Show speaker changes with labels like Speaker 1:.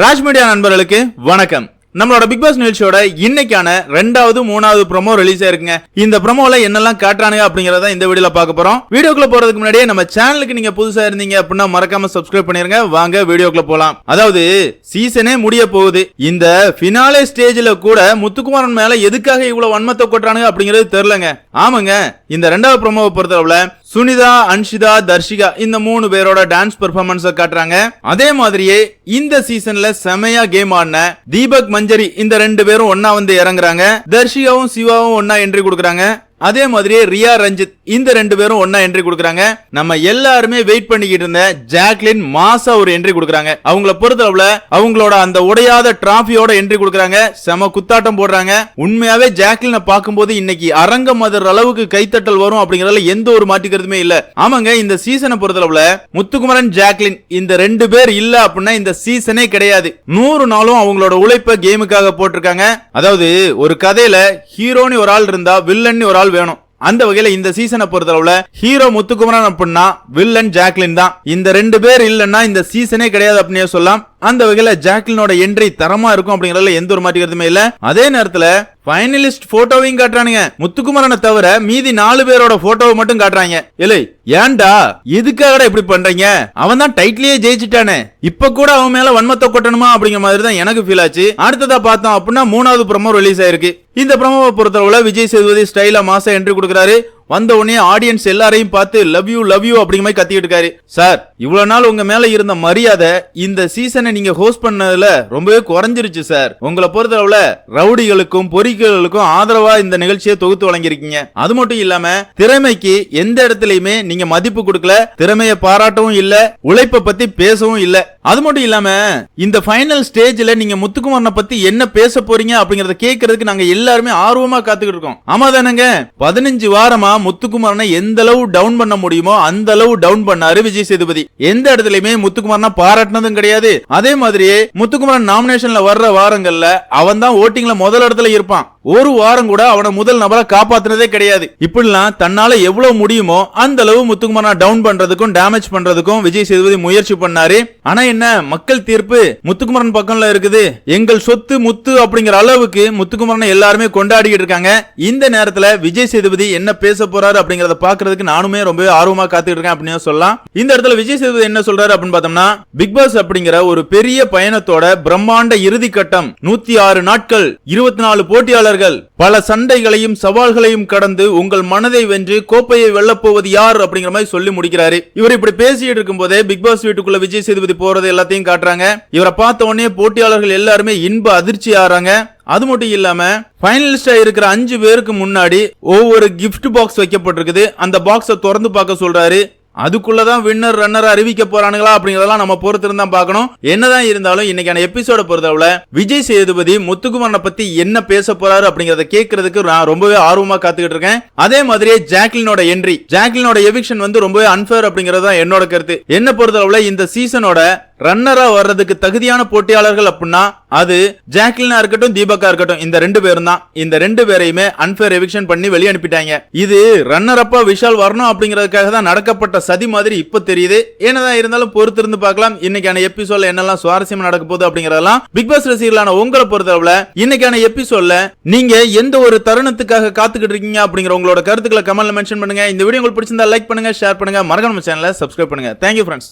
Speaker 1: Raj media நண்பர்களுக்கு வணக்கம். நம்மளோட பிக் பாஸ் நிகழ்ச்சியோட இன்னைக்கான ரெண்டாவது மூணாவது ப்ரோமோ ரிலீஸ் ஆயிருக்குங்க இந்த ப்ரோமோல என்னெல்லாம் காட்டுறானுங்க அப்படிங்கறத இந்த வீடியோல பார்க்க போறோம். வீடியோக்குள்ள போறதுக்கு முன்னாடியே நம்ம சேனலுக்கு நீங்க புதுசா இருந்தீங்க அப்படின்னா மறக்காம சப்ஸ்கிரைப் பண்ணிருங்க. வாங்க வீடியோக்குள்ள போலாம். அதாவது சீசனே முடிய போகுது. இந்த ஃபினாலே ஸ்டேஜ்ல கூட முத்துக்குமாரன் மேல எதுக்காக இவ்வளவு வன்மத்தை கொட்டுறானுங்க அப்படிங்கிறது தெரியலங்க ஆமாங்க இந்த ரெண்டாவது ப்ரோமோவை பொறுத்தளவுல சுனிதா அன்ஷிதா தர்ஷிகா இந்த மூணு பேரோட டான்ஸ் பெர்ஃபார்மன்ஸ் காட்டுறாங்க. அதே மாதிரியே இந்த சீசன்ல செமையா கேம் ஆடின தீபக் மஞ்சரி இந்த ரெண்டு பேரும் ஒன்னா வந்து இறங்குறாங்க. தர்ஷிகாவும் சிவாவும் ஒன்னா என்ட்ரி கொடுக்குறாங்க. அதே மாதிரியே ரியா ரஞ்சித் இந்த ரெண்டு பேரும் ஒன்னா என்ட்ரி கொடுக்குறாங்க. நம்ம எல்லாருமே வெயிட் பண்ணிக்கிட்டு இருந்த ஜாக்லின் மாசா ஒரு என்ட்ரி கொடுக்குறாங்க. அவங்கள பொறுத்தளவுல அவங்களோட அந்த உடையாத டிராஃபியோட என்ட்ரி கொடுக்குறாங்க. செம குத்தாட்டம் போடுறாங்க. உண்மையாவே ஜாக்லினை பார்க்கும்போது இன்னைக்கு அரங்கம் அதர் அளவுக்கு கைத்தட்டல் வரும் அப்படிங்கறதுல எந்த ஒரு மாட்டிக்கிறதுமே இல்ல. ஆமாங்க இந்த சீசனை பொறுத்தளவுல முத்துக்குமரன் ஜாக்லின் இந்த ரெண்டு பேர் இல்ல அப்படின்னா இந்த சீசனே கிடையாது. நூறு நாளும் அவங்களோட உழைப்ப கேமுக்காக போட்டிருக்காங்க. அதாவது ஒரு கதையில ஹீரோனி ஒரு ஆள் இருந்தா வில்லன் ஒரு ஆள் வேணும். அந்த வகையில இந்த சீசனை பொறுத்தளவுல ஹீரோ முத்துக்குமரன் அப்படின்னா வில்லன் ஜாக்லின் தான். இந்த ரெண்டு பேர் இல்லைன்னா இந்த சீசனே கிடையாது அப்படின்னு சொல்லலாம். அந்த வகையில ஜாக்லினோட என்ட்ரி தரமா இருக்கும் அப்படிங்கறதுல எந்த ஒரு மாற்றிக்கிறதுமே இல்ல. அதே நேரத்துல ஃபைனலிஸ்ட் போட்டோவையும் காட்டுறானுங்க. முத்துக்குமரனை தவிர மீதி நாலு பேரோட போட்டோவை மட்டும் காட்டுறாங்க. இல்லை ஏன்டா? எதுக்காகடா இப்படி பண்றீங்க? அவன் தான் டைட்டிலேயே ஜெயிச்சிட்டானே. இப்ப கூட அவன் மேல வன்மத்தை கொட்டணுமா அப்படிங்கிற மாதிரி தான் எனக்கு ஃபீல் ஆச்சு. அடுத்ததா பார்த்தோம் அப்படின்னா மூணாவது ப்ரமோ ரிலீஸ் ஆயிருக்கு. இந்த ப்ரமோவை பொறுத்தளவுல விஜய் சேதுபதி ஸ்டைலா மாசம் என்ட்ரி கொடுக்குறாரு. வந்த உடனே ஆடியன்ஸ் எல்லாரையும் பார்த்து லவ் யூ லவ் யூ அப்படிங்கிற மாதிரி கத்திக்கிட்டு இருக்காரு. சார் இவ்வளவு நாள் உங்க மேல இருந்த மரியாதை இந்த சீசனை நீங்க ஹோஸ்ட் பண்ணதுல ரொம்பவே குறைஞ்சிருச்சு சார் உங்களை பொறுத்தளவுல ரவுடிகளுக்கும் பொறிகளுக்கும் ஆதரவா இந்த நிகழ்ச்சியை தொகுத்து வழங்கியிருக்கீங்க. அது மட்டும் இல்லாம திறமைக்கு எந்த இடத்துலயுமே நீங்க மதிப்பு கொடுக்கல திறமையை பாராட்டவும் இல்ல உழைப்பை பத்தி பேசவும் இல்ல. அது மட்டும் இல்லாம இந்த ஃபைனல் ஸ்டேஜ்ல நீங்க முத்துக்குமாரனை பத்தி என்ன பேச போறீங்க அப்படிங்கறத கேட்கறதுக்கு நாங்க எல்லாருமே ஆர்வமா காத்துக்கிட்டு இருக்கோம். ஆமா தானங்க? பதினஞ்சு வாரமா முத்துக்குமாரனை எந்த அளவு டவுன் பண்ண முடியுமோ அந்த அளவு டவுன் பண்ணாரு விஜய் சேதுபதி. எந்த இடத்துலயுமே முத்துக்குமாரனை பாராட்டினதும் கிடையாது. அதே மாதிரியே முத்துக்குமாரன் நாமினேஷன்ல வர்ற வாரங்கள்ல அவன் தான் ஓட்டிங்ல முதல் இடத்துல இருப்பான். ஒரு வாரம் கூட அவனை முதல் நபரை காப்பாத்தினதே கிடையாது. இப்படிலாம் தன்னால எவ்வளவு முடியுமோ அந்த அளவு முத்துக்குமாரனை டவுன் பண்றதுக்கும் டேமேஜ் பண்றதுக்கும் விஜய் சேதுபதி முயற்சி பண்ணாரு. ஆனா என்ன மக்கள் தீர்ப்பு முத்துக்குமரன் பக்கம்ல இருக்குது. எங்கள் சொத்து முத்து அப்படிங்கிற அளவுக்கு முத்துக்குமரனை எல்லாருமே கொண்டாடிட்டு இருக்காங்க. இந்த நேரத்துல விஜய் சேதுபதி என்ன பேச போறாரு அப்படிங்கறத பாக்குறதுக்கு நானுமே ரொம்பவே ஆர்வமா காத்துட்டு இருக்கேன் அப்படின்னு சொல்லலாம். இந்த இடத்துல விஜய் சேதுபதி என்ன சொல்றாரு அப்படின்னு பார்த்தோம்னா பிக் பாஸ் அப்படிங்கிற ஒரு பெரிய பயணத்தோட பிரம்மாண்ட இறுதி கட்டம் நூத்தி ஆறு நாட்கள் இருபத்தி நாலு வீரர்கள் பல சண்டைகளையும் சவால்களையும் கடந்து உங்கள் மனதை வென்று கோப்பையை வெல்லப்போவது யார் அப்படிங்கிற மாதிரி சொல்லி முடிக்கிறாரு. இவர் இப்படி பேசிட்டு இருக்கும் போதே பிக் பாஸ் வீட்டுக்குள்ள விஜய் சேதுபதி போறது எல்லாத்தையும் காட்டுறாங்க. இவரை பார்த்த உடனே போட்டியாளர்கள் எல்லாருமே இன்ப அதிர்ச்சி ஆறாங்க. அது மட்டும் இல்லாம ஃபைனலிஸ்டா இருக்கிற அஞ்சு பேருக்கு முன்னாடி ஒவ்வொரு கிஃப்ட் பாக்ஸ் வைக்கப்பட்டிருக்குது. அந்த பாக்ஸை திறந்து பார்க்க சொல்றாரு. அதுக்குள்ளதான் வின்னர் ரன்னர் அறிவிக்க போறானுங்களா அப்படிங்கறதெல்லாம் நம்ம பொறுத்து இருந்தா பார்க்கணும். என்னதான் இருந்தாலும் இன்னைக்கான எபிசோட பொறுத்தளவுல விஜய் சேதுபதி முத்துக்குமரனை பத்தி என்ன பேச போறாரு அப்படிங்கறத கேட்கறதுக்கு நான் ரொம்பவே ஆர்வமா காத்துக்கிட்டு இருக்கேன். அதே மாதிரியே ஜாக்லினோட என்ட்ரி ஜாக்லினோட எவிக்ஷன் வந்து ரொம்பவே அன்பேர் அப்படிங்கறது தான் என்னோட கருத்து. என்ன பொறுத்தளவுல இந்த சீசனோட ரன்னரா வர்றதுக்கு தகுதியான போட்டியாளர்கள் அப்படின்னா அது ஜாக்லினா இருக்கட்டும் தீபக்கா இருக்கட்டும் இந்த ரெண்டு பேரும் தான். இந்த ரெண்டு பேரையுமே அன்பேர் எவிக்ஷன் பண்ணி வெளியே அனுப்பிட்டாங்க. இது ரன்னர் அப்பா விஷால் வரணும் அப்படிங்கிறதுக்காக தான் நடக்கப்பட்ட சதி மாதிரி இப்ப தெரியுது. என்னதான் இருந்தாலும் பொறுத்திருந்து பார்க்கலாம். இன்னைக்கான எபிசோட்ல என்னெல்லாம் சுவாரஸ்யமா நடக்க போகுது அப்படிங்கறதெல்லாம் பிக் பாஸ் ரசிகர்களான உங்களை பொறுத்தளவுல இன்னைக்கான எபிசோட்ல நீங்க எந்த ஒரு தருணத்துக்காக காத்துக்கிட்டு இருக்கீங்க அப்படிங்கிற உங்களோட கருத்துக்களை கமெண்ட்ல மென்ஷன் பண்ணுங்க. இந்த வீடியோ உங்களுக்கு பிடிச்சிருந்தா லைக் பண்ணுங்க ஷேர் பண்ணுங்க. மறக்காம சேனலை சப்ஸ்கிரைப் பண்ணுங்க. Thank you friends